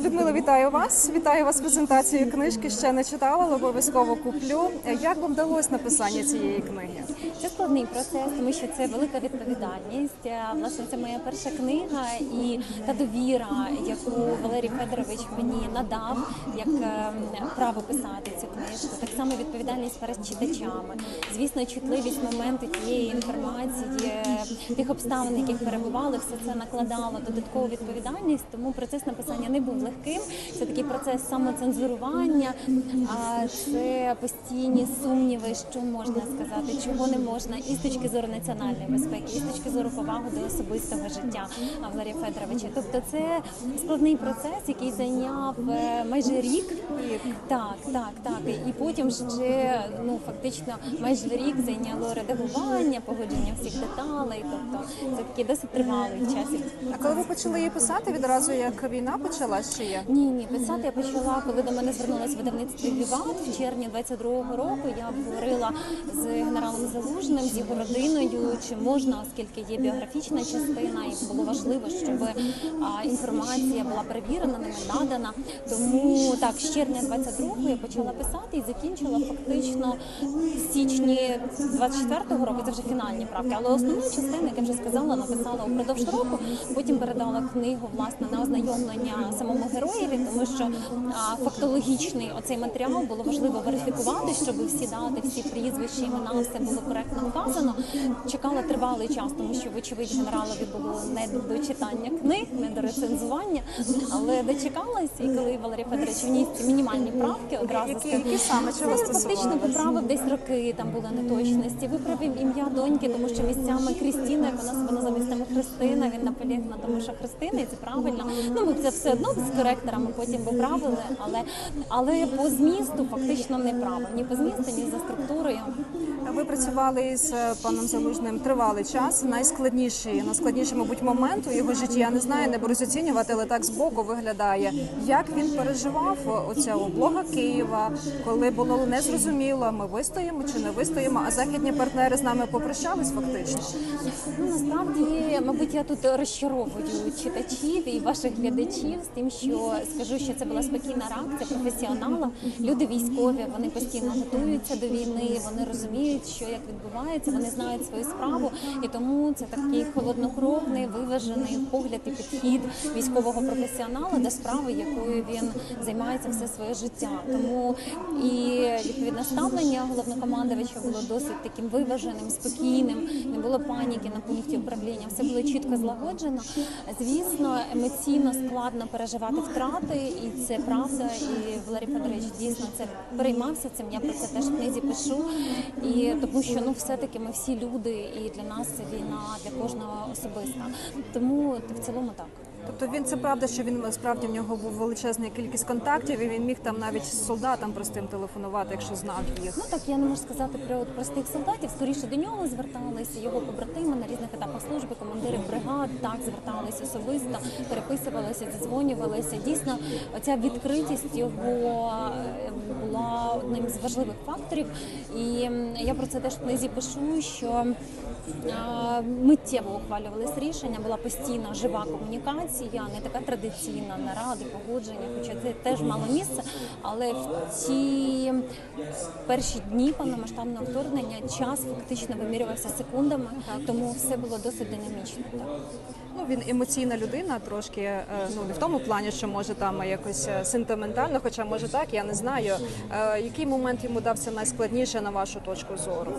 Людмила, вітаю вас. Вітаю вас презентацією книжки. Ще не читала, але обов'язково куплю. Як вам вдалося написання цієї книги? Це складний процес, тому що це велика відповідальність. Власне, це моя перша книга, і та довіра, яку Валерій Федорович мені надав, як е, право писати цю книжку. Так само відповідальність перед читачами. Звісно, чутливість моменту тієї інформації, тих обставин, яких перебували, все це накладало додаткову відповідальність. Тому процес написання не був легким. Це такий процес самоцензурування, це постійні сумніви, що можна сказати, чого не можна, і з точки зору національної безпеки, і з точки зору поваги до особистого життя Валерія Федоровича. Тобто, це складний процес, який зайняв е, майже рік. Так, так, так. І потім ще ну фактично майже рік зайняло редагування, погодження всіх деталей. Тобто це такий досить тривалий час. А коли ви почали її писати, відразу як війна почалась чи є? Ні, ні, писати я почала, коли до мене звернулося видавництво Віват в червні 22-го року. Я обговорила з генералом Залужним, з його родиною, чи можна, оскільки є біографічна частина, і було важливо, щоб інформація була перевірена, ними надана. Тому так, з червня 22-го я почала писати і закінчила фактично в січні 24-го року. Це вже фінальні правки. Але основну частину, як я вже сказала, написала упродовж року. Потім передала книгу власне на ознайомлення самому героєві, тому що фактологічний оцей матеріал було важливо верифікувати, щоб всі дати, всі прізвища, імена, все було коректно вказано. Чекала тривалий час, тому що вочевидь генералові було не до читання книг, не до рецензування, але дочекалась, і коли Валерій Федорович вніс ці мінімальні правки, одразу Які- які саме? Чого фактично поправив десь роки, там були неточності. Виправив ім'я доньки, тому що місцями Крістіна, як вона себе назвала місцями Христина, він наполіг на тому, що Христина, і це правильно. Ну ми це все одно з коректорами потім виправили, але але по змісту фактично не право. Ні по змісту, ні за структурою. Ви працювали з е, паном Залужним тривалий час. Найскладніший, найскладніший, мабуть, момент у його житті. Я не знаю, не берусь оцінювати, але так збоку виглядає. Як він переживав оця облога Києва, коли було незрозуміло, ми вистоїмо чи не вистоїмо, а західні партнери з нами попрощались фактично. Ну насправді, мабуть, я тут розчаровую читачів і ваших глядачів з тим, що скажу, що це була спокійна реакція професіонала. Люди військові, вони постійно готуються до війни, вони розуміють, що як відбувається, вони знають свою справу, і тому це такий холоднокровний, виважений погляд і підхід військового професіонала до справи, якою він займається все своє життя. Тому і відповідне ставлення головнокомандувача було досить таким виваженим, спокійним, не було паніки на пункті управління. Все було чітко злагоджено. Звісно, емоційно складно переживати втрати, і це правда. І Валерій Федорович дійсно це переймався цим. Я про це теж в книзі пишу. І тому, що ну все-таки ми всі люди, і для нас війна для кожного особиста. Тому в цілому так. Тобто він це правда, що він справді в нього був величезна кількість контактів, і він міг там навіть з солдатам простим телефонувати, якщо знав їх. Ну так я не можу сказати про от простих солдатів. Скоріше до нього зверталися його побратими на різних етапах служби, командири бригад так зверталися особисто, переписувалися, дзвонювалися. Дійсно, оця відкритість його е, була одним з важливих факторів. І я про це теж в книзі пишу, що е, миттєво ухвалювались рішення, була постійна жива комунікація, не така традиційна наради, погодження, хоча це теж мало місце. Але в ті перші дні повномасштабного вторгнення час фактично вимірювався секундами, тому все було досить динамічно. Так. Ну він емоційна людина, трошки е, ну не в тому плані, що може там якось е, сентиментально, хоча може так, я не знаю. Е, Який момент йому дався найскладніше на вашу точку зору?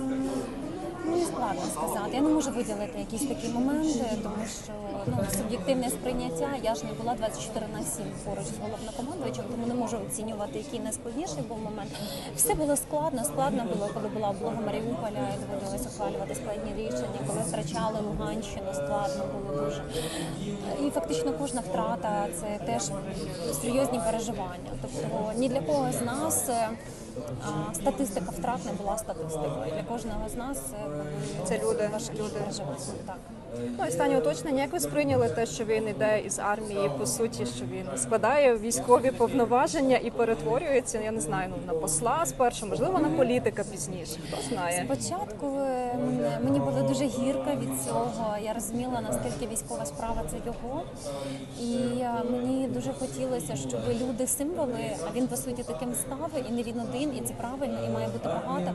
Складно сказати. Я не можу виділити якісь такі моменти, тому що ну суб'єктивне сприйняття. Я ж не була 24 на 7 поруч з головнокомандувачем, тому не можу оцінювати, який найскладніший був момент. Все було складно. Складно було, коли була облога Маріуполя і доводилось ухвалювати складні рішення, коли втрачали Луганщину, складно було дуже. І фактично кожна втрата це теж серйозні переживання. Тобто ні для кого з нас. е, Статистика втрат не була статистикою. Для кожного з нас це, люди, наші люди. живуть Так. Ну, останнє уточнення, як ви сприйняли те, що він іде із армії, по суті, що він складає військові повноваження і перетворюється, я не знаю, ну на посла спершу, можливо, на політика пізніше. Хто знає? Спочатку е, мені було дуже гірко від цього. Я розуміла, наскільки військова справа це його. І е, мені дуже хотілося, щоб люди символи, а він по суті таким став, і не він один, і це правильно, і має бути багато,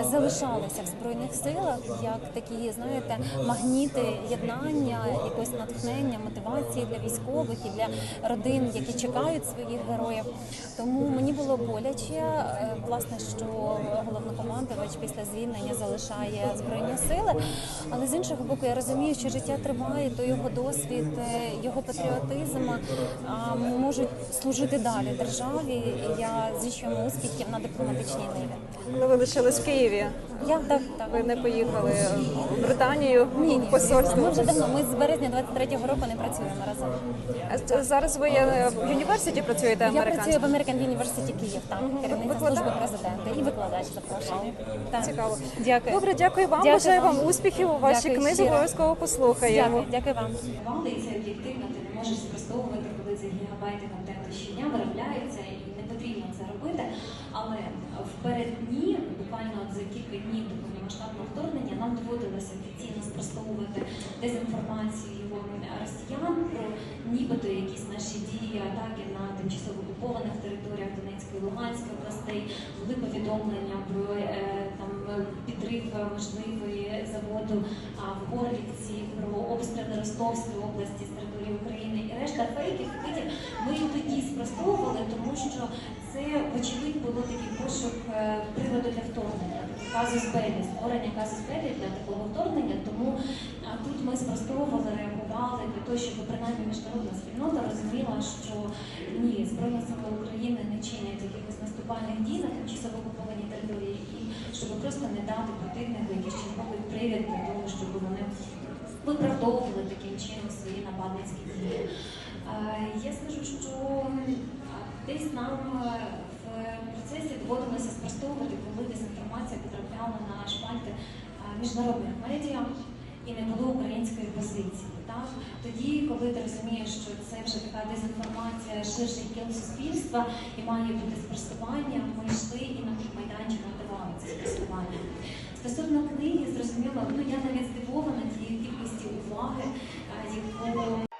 е, залишалися в збройних силах як такі, знаєте, магніти єднання, якогось натхнення, мотивації для військових і для родин, які чекають своїх героїв. Тому мені було боляче, е, власне, що головнокомандувач після звільнення залишає збройні сили. Але з іншого боку, я розумію, що життя триває, то його досвід, е, його патріотизм можуть служити далі державі. Я йому успіхів на дипломатичній ниві. Коли ви лишились в Києві, Я так так. ви не поїхали в Британію Ні, ні, в ми вже давно. Ми з березня 23-го року не працюємо разом. А Зараз ви є в університеті працюєте Я працюю американською? в American University Київ, там керівниця Викладач? служби президента і викладач запрошений. Так. Цікаво. Дякую. Добре, дякую вам. Дякую Бажаю вам. вам успіхів у вашій Дякую книзі. щиро. Обов'язково послухаємо. Дякую, дякую вам. Вали, і це об'єктивно, ти не можеш спростовувати, гігабайти контенту щодня виробляються і не потрібно це робити. Але в переддні, буквально за кілька днів до повномасштабного вторгнення, нам доводилося офіційно спростовувати дезінформацію росіян про нібито якісь наші дії, атаки на тимчасово окупованих територіях Донецької і Луганської областей, були повідомлення про е, там підрив можливої заводу в Горлівці, про обстріли Ростовської області території України і решта фейків. фейків Ми і тоді спростовували, тому що це вочевидь було такий пошук е, приводу для вторгнення, казус белі, створення казус белі для такого вторгнення. Тому тут ми спростовували, реагували для того, щоб принаймні міжнародна спільнота розуміла, що ні, збройні сили України не чинять якихось наступальних дій на тимчасово окупованій території, і щоб просто не дати противнику якийсь черговий привід для того, щоб вони виправдовували таким чином свої нападницькі дії. Е, Я скажу, що десь нам е, в процесі доводилося спростовувати, коли дезінформація потрапляла на шпальти е, міжнародних медіа і не було української позиції. Так? Тоді, коли ти розумієш, що це вже така дезінформація, ширший кіл суспільства і має бути спростування, ми йшли і на майданчик давали це спростування. Стосовно книги, зрозуміло, ну я навіть здивована тією кількості уваги, е, яку